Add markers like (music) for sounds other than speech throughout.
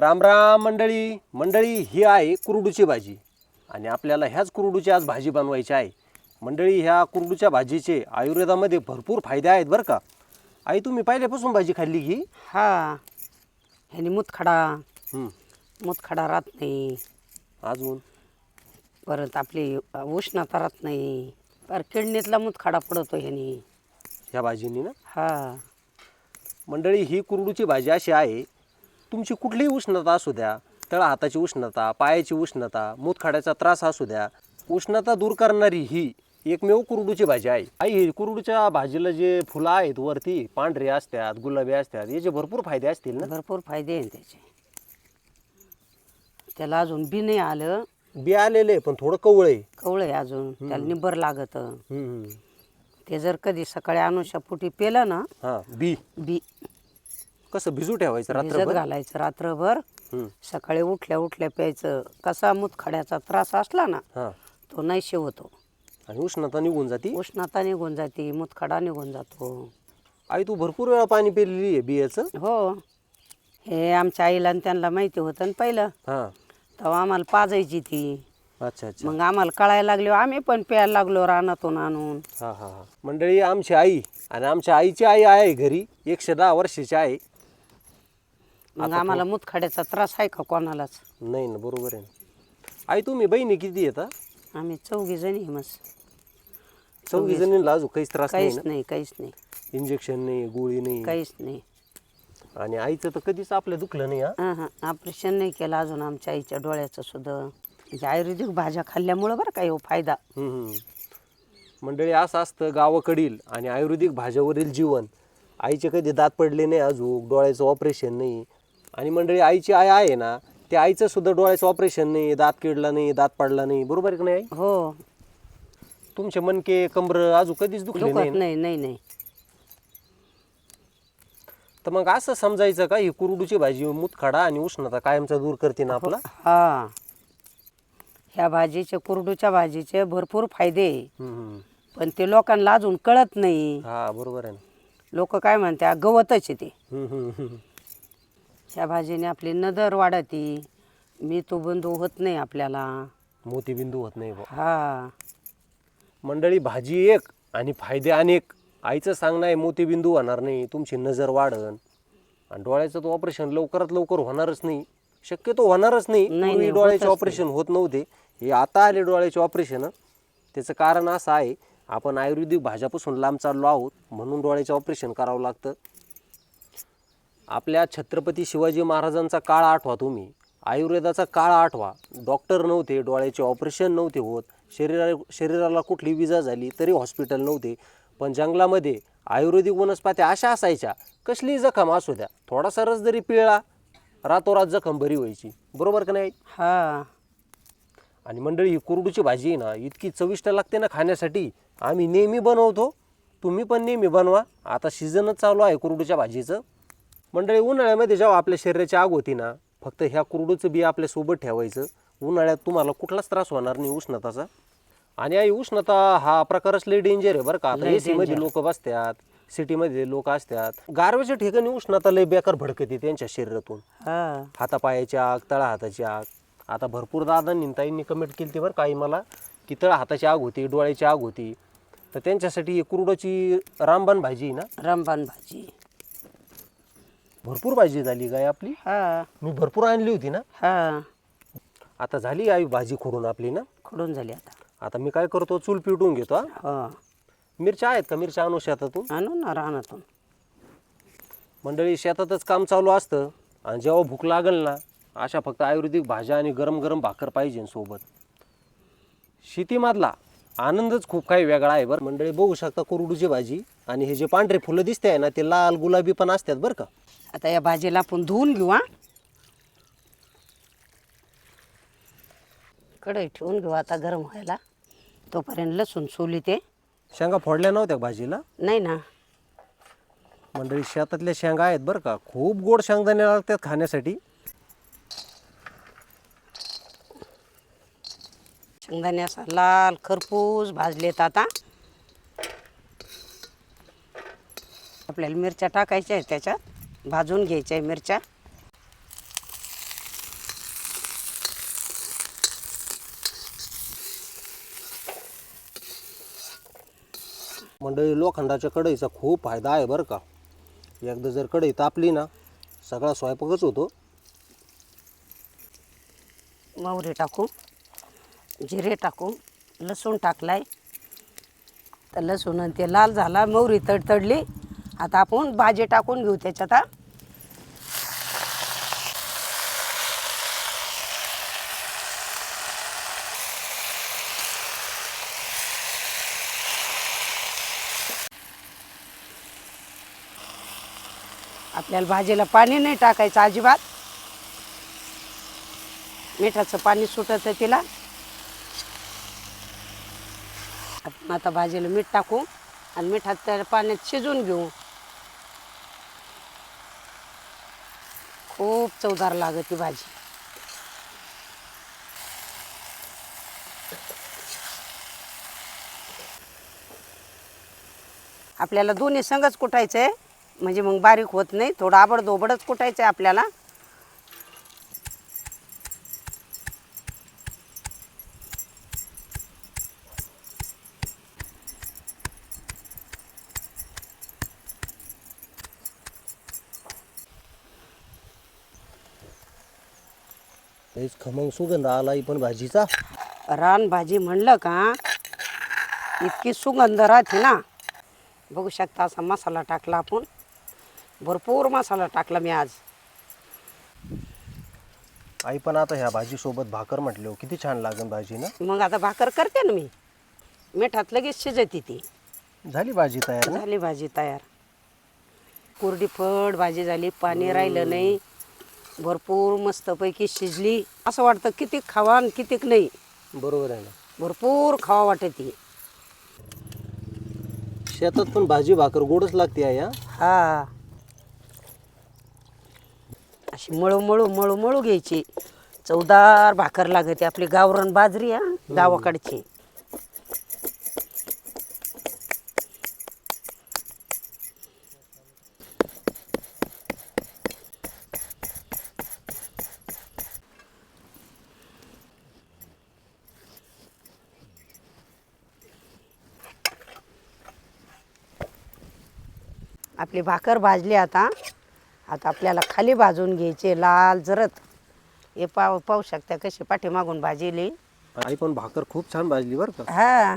रामराम मंडळी. मंडळी ही आहे कुरडूची भाजी. आणि आपल्याला ह्याच कुरडूची आज भाजी बनवायची आहे. मंडळी ह्या कुरडूच्या भाजीचे आयुर्वेदामध्ये भरपूर फायदे आहेत बरं का. आई तुम्ही पहिल्यापासून भाजी खाल्ली की हा. ह्यानी मुतखडा. हं, मुतखडा राहत नाही. अजून परत आपली उष्णता राहत नाही. पर किडनीतला मुतखडा पडतो ह्यानी. ह्या भाजीनी ना? हा. मंडळी ही कुरडूची भाजी अशी आहे तुमची कुठलीही उष्णता असू द्या तळ हाताची उष्णता पायाची उष्णता मूतखाड्याचा त्रास असू द्या उष्णता दूर करणारी ही एकमेव कुरडूची भाजी आहे. आई ही कुरडूच्या भाजीला जे फुलं आहेत वरती पांढरे असतात गुलाबी असतात याचे भरपूर फायदे असतील ना? भरपूर फायदे आहे त्याचे. त्याला अजून बी नाही आलं. बी आलेले पण थोडं कवळ आहे. कवळ आहे अजून. त्याला निबर लागत. हम्म. ते जर कधी सकाळी अनुषा फुटी पेलं ना हा बी. बी. कसं भिजू ठेवायचं भिजत रात्रभर? घालायचं रात्रभर. सकाळी उठल्या उठल्या प्यायचं. कसा मुतखड्याचा त्रास असला ना हा. तो नाहीशे होतो. आणि उष्णता निघून जाती? उष्णता निघून जाते मुतखडा निघून जातो. आई तू भरपूर वेळा पाणी पिलेली आहे बियाचं? हो. हे आमच्या आईला आणि त्यांना माहिती होतं ना पहिलं. हा. तेव्हा आम्हाला पाजायची ती. अच्छा अच्छा. मग आम्हाला कळायला लागलो आम्ही पण प्यायला लागलो रानातून आणून. हा हा हा. मंडळी आमची आई आणि आमच्या आईची आई आहे घरी. एकशे दहा वर्षाची आहे. मग आम्हाला मुतखड्याचा त्रास आहे का कोणालाच? नाही ना बरोबर आहे ना. आई तुम्ही बहिणी किती येतात आम्ही चौघी जणी आहे मस्त. चौघी जणींना अजून काहीच त्रास नाही काहीच ना? नाही काहीच नाही. इंजेक्शन नाही गोळी नाही. काहीच नाही. आणि आईचं तर कधीच आपलं दुखलं नाही हा? ऑपरेशन नाही केलं अजून आमच्या आईच्या डोळ्याचं सुद्धा. म्हणजे आयुर्वेदिक भाज्या खाल्ल्यामुळं बरं का हो फायदा. हम्म, हम्म. मंडळी असं असतं गावाकडील आणि आयुर्वेदिक भाज्यावरील जीवन. आईचे कधी दात पडले नाही अजून डोळ्याचं ऑपरेशन नाही. आणि मंडळी आईची आई आहे ना त्या आईचं सुद्धा डोळ्याचं ऑपरेशन नाही दात किडला नाही दात पडला नाही. बरोबर आहे का नाही आई? हो. तुमचे मनके कमर अजून कधीच दुखले नाही दुखत ना? नाही नाही नाही. तर मग असं समजायचं का ही कुरडूची भाजी मुतखडा आणि उष्णता कायमचा दूर करते ना आपला? हा. ह्या भाजीचे कुरडूच्या भाजीचे भरपूर फायदे आहे. हम्म. पण ते लोकांना अजून कळत नाही. हा बरोबर आहे ना. लोक काय म्हणते गवतच आहे ते. हम्म, हम्म, हम्म. ह्या भाजीने आपली नदर वाढती. मी तो बंधू होत नाही आपल्याला. मोतीबिंदू होत नाही बुवा. हा. मंडळी भाजी एक आणि फायदे अनेक. आईचं सांगणं आहे मोतीबिंदू होणार नाही तुमची नजर वाढन. आणि डोळ्याचं तो ऑपरेशन लवकरात लवकर होणारच नाही. शक्यतो होणारच नाही. नाही, पूर्वी नाही, डोळ्याचे ऑपरेशन होत नव्हते. हे आता आले डोळ्याचे ऑपरेशन त्याचं कारण असं आहे आपण आयुर्वेदिक भाज्यापासून लांब चाललो आहोत म्हणून डोळ्याचे ऑपरेशन करावं लागतं. आपल्या छत्रपती शिवाजी महाराजांचा काळ आठवा तुम्ही. आयुर्वेदाचा काळ आठवा. डॉक्टर नव्हते डोळ्याचे ऑपरेशन नव्हते होत शरीरा शरीराला कुठली विजा झाली तरी हॉस्पिटल नव्हते. पण जंगलामध्ये आयुर्वेदिक वनस्पत्या अशा असायच्या कसलीही जखम असू द्या थोडासा रस जरी पिळला रातोरात जखम बरी व्हायची. बरोबर का नाही? हा. आणि मंडळी ही कुरडूची भाजी आहे ना इतकी चविष्ट लागते ना खाण्यासाठी. आम्ही नेहमी बनवतो तुम्ही पण नेहमी बनवा. आता सीझनच चालू आहे कुरडूच्या भाजीचं. मंडळी उन्हाळ्यामध्ये जेव्हा आपल्या शरीराची आग होती ना फक्त ह्या कुरडूचं बी आपल्यासोबत ठेवायचं. उन्हाळ्यात तुम्हाला कुठलाच त्रास होणार नाही उष्णताचा. आणि आई उष्णता हा प्रकारच लई डेंजर आहे बरं का. आता एसी मध्ये. लोक बसतात सिटीमध्ये लोक असतात. गारव्याच्या ठिकाणी उष्णता लय बेकार भडकते त्यांच्या शरीरातून. हा. हातापायाची आग तळा हाताची आग. आता भरपूर दादांनी ताईंनी कमेंट केली ती बरं काही मला की तळा हाताची आग होती डोळ्याची आग होती. तर त्यांच्यासाठी ही कुरडोची रामबाण भाजी आहे ना? रामबाण भाजी. भरपूर भाजी झाली गाय आपली. हा. मी भरपूर आणली होती ना? हा. आता झाली आई भाजी खोडून आपली ना? खुडून झाली आता. आता मी काय करतो चूल पिटून घेतो हा. हो. मिरच्या आहेत का? मिरच्या आणू शेतातून? आणू ना रानातून. मंडळी शेतातच काम चालू असतं. आणि जेव्हा भूक लागल ना अशा फक्त आयुर्वेदिक भाज्या आणि गरम गरम भाकर पाहिजे सोबत. शेतीमधला आनंदच खूप काही वेगळा आहे बरं. मंडळी बघू शकता कुरडूची भाजी आणि हे जे पांढरे फुलं दिसते आहे ना ते लाल गुलाबी पण असतात बरं का? आता या भाजीला आपण धुवून घेऊ हा. कढई ठेवून घेऊ आता गरम व्हायला. तोपर्यंत लसूण सोली ते शेंगा फोडल्या नव्हत्या का भाजीला? नाही ना. मंडळी शेतातल्या शेंगा आहेत बरं का. खूप गोड शेंगदाणे लागतात खाण्यासाठी. शेंगदाणे असा लाल खरपूस भाजलेत आता. आपल्याला मिरच्या टाकायच्या आहेत त्याच्यात. भाजून घ्यायच्या आहे मिरच्या. मंडळी लोखंडाच्या कढईचा खूप फायदा आहे बरं का. एकदा जर कढई तापली ना सगळा स्वयंपाकच होतो. मोहरी टाकू जिरे टाकू लसूण टाकलाय. तर लसूण ते लाल झाला मोहरी तडतडली. आता आपण भाजी टाकून घेऊ त्याच्यात हा. आपल्याला भाजीला पाणी नाही टाकायचं अजिबात. मिठाचं पाणी सुटत तिला. आपण आता भाजीला मीठ टाकू आणि मिठात त्या पाण्यात शिजवून घेऊ. खूप चवदार लागत ती भाजी. आपल्याला दोन्ही संगच कुटायचं आहे म्हणजे मग बारीक होत नाही थोडं आबडधोबडच कुटायचं आहे आपल्याला. लईच खमंग सुगंध आला पण भाजीचा. रान भाजी म्हणलं का इतकी सुगंध राहते ना. बघू शकता असा मसाला टाकला आपण. भरपूर मसाला टाकला मी आज. आई पण आता ह्या भाजीसोबत भाकर म्हटले किती छान लागेल भाजी ना मग आता भाकर करते ना मी. मिठात लगेच शिजते ती. झाली भाजी तयार ना? झाली भाजी तयार. कोरडी फड भाजी झाली पाणी राहिलं नाही. भरपूर मस्तपैकी शिजली. असं वाटतं किती खावा आणि कितीक नाही. बरोबर आहे ना. भरपूर खावा वाटते शेतात पण भाजी भाकर गोडच लागते आई हा? हा. अशी मळू मळू मळू मळू घ्यायची. चवदार भाकर लागते आपली गावरण बाजरी हा गावाकडची. आपली भाकर भाजली आता. आता आपल्याला खाली भाजून घ्यायचे लाल जरत. हे पाव पाहू शकता कशी पाठीमागून भाजीली आई पण भाकर खूप छान भाजली बरं का. हा.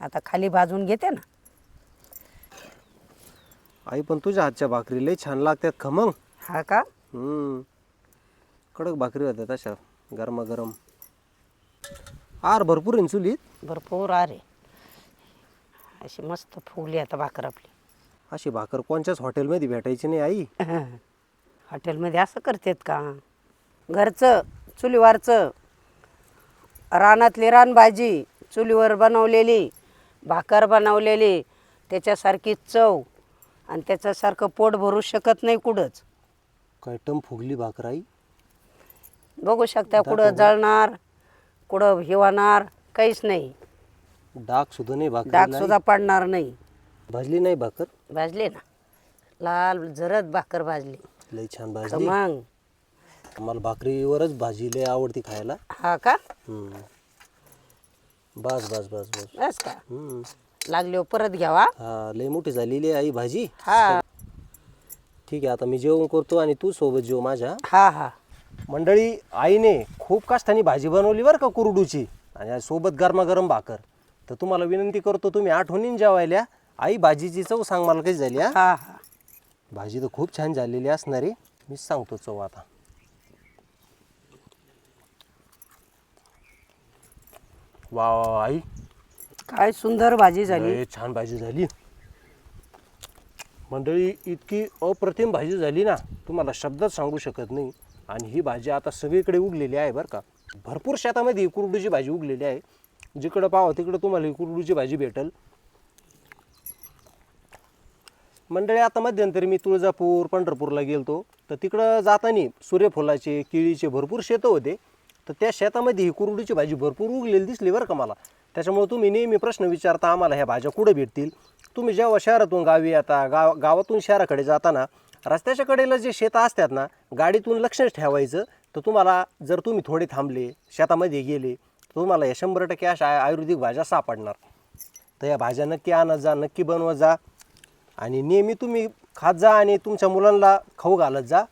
आता खाली भाजून घेते ना. आई पण तुझ्या हातच्या भाकरी लई छान लागतात खमंग हा का? हम्म. कडक भाकरी होत्या तशा गरमागरम. आर भरपूर आहे ना चुलीत? भरपूर आरे अशी मस्त फुगली आता भाकर आपली. अशी भाकर कोणत्याच हॉटेलमध्ये भेटायची नाही आई. (laughs) हॉटेलमध्ये असं करतात का? घरचं चुलीवरचं. रानातली रानभाजी चुलीवर बनवलेली भाकर बनवलेली त्याच्यासारखी चव. आणि त्याच्यासारखं पोट भरू शकत नाही कुठंच. काय टम फुगली भाकर आई? बघू शकता कुठं जळणार कुठं हिवाणार काहीच नाही. डाग सुद्धा नाही डाग भाकर सुद्धा पडणार नाही. भाजली नाही भाकर? भाजली ना. लाल जरद भाकर भाजली. लई छान भाजली. मग मला भाकरीवरच भाजी लई आवडती खायला. हा का? हम्म. बस बस बस बस. बस का? हम्म. लागल्यावर परत घ्यावा. हा लई मोठी झालेली आहे आई भाजी. हा. ठीक आहे आता मी जेवण करतो आणि तू सोबत जेव माझ्या. हा हा. मंडळी आईने खूप काष्टानी भाजी बनवली बरं का कुरडूची. आणि आज सोबत गरमागरम भाकर. तर तुम्हाला विनंती करतो तुम्ही आठवणीन जेवायल्या आई भाजीची चव सांग मला कशी झाली हा? हा हा. भाजी तर खूप छान झालेली असणार. मीच सांगतो चव आता. वा वा वा, आई. काय सुंदर भाजी झाली. लय छान भाजी झाली. मंडळी इतकी अप्रतिम भाजी झाली ना तुम्हाला शब्दात सांगू शकत नाही. आणि ही भाजी आता सगळीकडे उगलेली आहे बरं का. भरपूर शेतामध्ये ही कुरडूची भाजी उगलेली आहे. जिकडं पाहावं तिकडं तुम्हाला ही कुरडूची भाजी भेटेल. मंडळी आता मध्यंतरी मी तुळजापूर पंढरपूरला गेलतो. तर तिकडं जाताना सूर्यफुलाचे केळीचे भरपूर शेतं होते. तर त्या शेतामध्ये ही कुरडूची भाजी भरपूर उगलेली दिसली बरं का मला. त्याच्यामुळे तुम्ही नेहमी प्रश्न विचारता आम्हाला ह्या भाज्या कुठं भेटतील? तुम्ही जेव्हा शहरातून गावी येता गाव गावातून शहराकडे जाताना रस्त्याच्या कडेला जे शेतं असतात ना गाडीतून लक्षच ठेवायचं. तर तुम्हाला जर तुम्ही थोडे थांबले शेतामध्ये गेले तर तुम्हाला या शंभर टक्के अशा आय- आयुर्वेदिक भाज्या सापडणार. तर या भाज्या नक्की आणत जा नक्की बनवत जा. आणि नेहमी तुम्ही खात जा आणि तुमच्या मुलांना खाऊ घालत जा.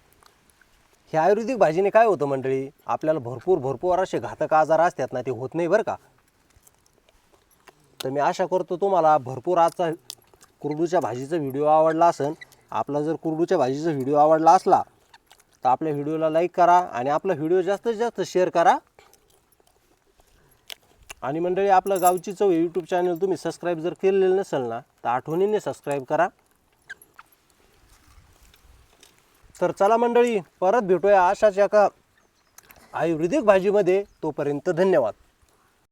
हे आयुर्वेदिक भाजीने काय होतं मंडळी? आपल्याला भरपूर भरपूर असे घातक आजार असतात ना ते होत नाही बरं का. तर मी आशा करतो तुम्हाला भरपूर आजचा कुरडूच्या भाजीचा व्हिडिओ आवडला असेल. आपला जर कुरडूच्या भाजीचा व्हिडिओ आवडला असला तर आपल्या व्हिडिओला लाईक करा आणि आपला व्हिडिओ जास्तीत जास्त शेअर करा. आणि मंडळी आपलं गावची चव यूट्यूब चॅनल तुम्ही सबस्क्राईब जर केलेलं नसेल ना तर आठवणीने सबस्क्राईब करा. तर चला मंडळी परत भेटूया अशाच एका आयुर्वेदिक भाजीमध्ये. तोपर्यंत धन्यवाद.